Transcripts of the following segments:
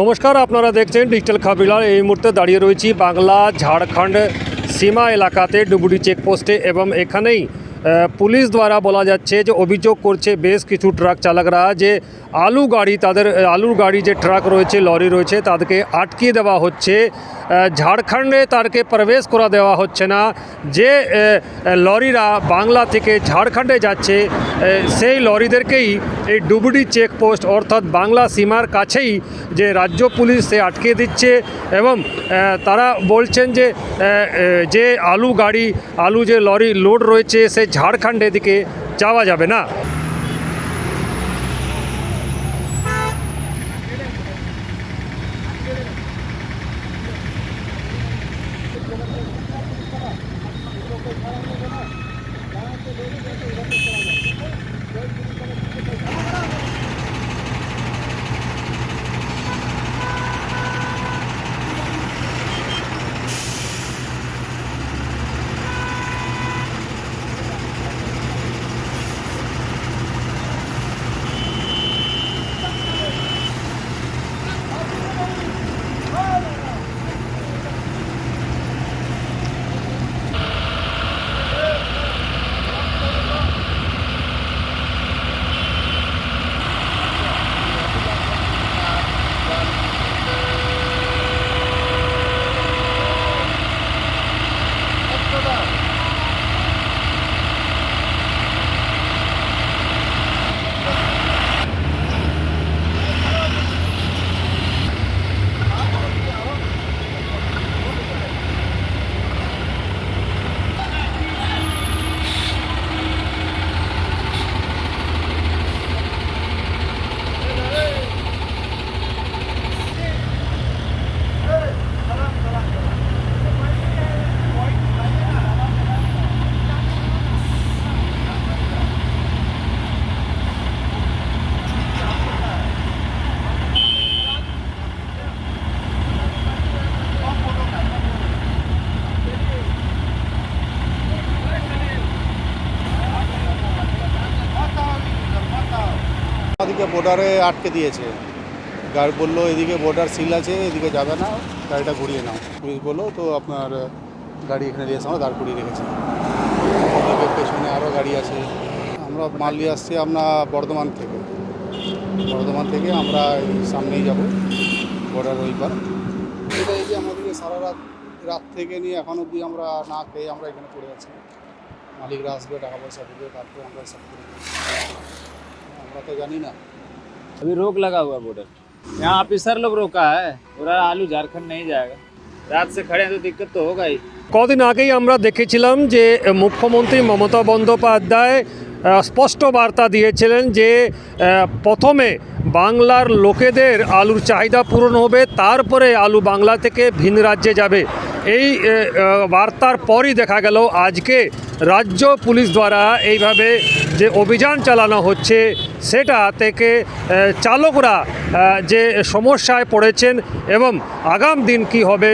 নমস্কার, আপনারা দেখছেন ডিজিটাল খাবিলার এই মুহূর্তে দাঁড়িয়ে রয়েছি বাংলা, ঝাড়খণ্ড সীমা এলাকাতে ডুবুরি চেকপোস্টে এবং এখানেই পুলিশ দ্বারা বলা যাচ্ছে যে অভিযোগ করছে বেশ কিছু ট্রাক চালকরা যে আলু গাড়ি, তাদের আলুর গাড়ি যে ট্রাক রয়েছে, লরি রয়েছে, তাদেরকে আটকিয়ে দেওয়া হচ্ছে। ঝাড়খণ্ডে তাদেরকে প্রবেশ করা দেওয়া হচ্ছে না। যে লরিরা বাংলা থেকে ঝাড়খণ্ডে যাচ্ছে সেই লরিদেরকেই এই ডুবুরি চেকপোস্ট অর্থাৎ বাংলা সীমার কাছেই যে রাজ্য পুলিশ সে আটকে দিচ্ছে এবং তারা বলছেন যে যে আলু গাড়ি, আলু যে লরি লোড রয়েছে, সে ঝাড়খণ্ডের দিকে যাওয়া যাবে না আমাদেরকে বর্ডারে আটকে দিয়েছে। গাড়ি বলল, এদিকে বর্ডার সিল আছে, এদিকে যাবে না, গাড়িটা ঘুরিয়ে নাও। পুলিশ বলল, তো আপনার গাড়ি এখানে নিয়ে এসে আমরা দাঁড় করিয়ে রেখেছি। ওদিকে পেছনে আরও গাড়ি আছে। আমরা মাল নিয়ে আসছি আমরা বর্ধমান থেকে। বর্ধমান থেকে আমরা সামনেই যাব বর্ডার ওই পার। এটা এই যে আমাদেরকে সারা রাত রাত থেকে নিয়ে এখন অবধি আমরা না খেয়ে আমরা এখানে পড়ে আছি। মালিকরা আসবে, টাকা পয়সা দেবে, তারপরে আমরা সব করে। আমরা তো জানি না अभी रोक लगा हुआ बॉर्डर यहाँ ऑफिसर लोग रोका है पूरा आलू झारखंड नहीं जाएगा रात से खड़े हैं तो दिक्कत तो होगा ही কদিন আগেই আমরা দেখেছিলাম যে মুখ্যমন্ত্রী মমতা বন্দ্যোপাধ্যায় আহ, স্পষ্ট বার্তা দিয়েছিলেন যে আহ, প্রথমে বাংলার লোকেদের আলুর চাহিদা পূরণ হবে, তারপরে আলু বাংলা থেকে ভিন রাজ্যে যাবে। এই বার্তার পরই দেখা গেল আজকে রাজ্য পুলিশ দ্বারা এইভাবে যে অভিযান চালানো হচ্ছে, সেটা থেকে চালকরা যে সমস্যায় পড়েছেন এবং আগাম দিন কি হবে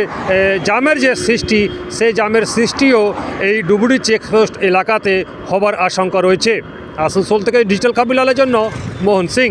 জামের যে সৃষ্টি, সেই জামের সৃষ্টিও এই ডুবুরি চেকপোস্ট এলাকাতে হবার আশঙ্কা রয়েছে। আসানসোল থেকে ডিজিটাল কাবিলালের জন্য মোহন সিং।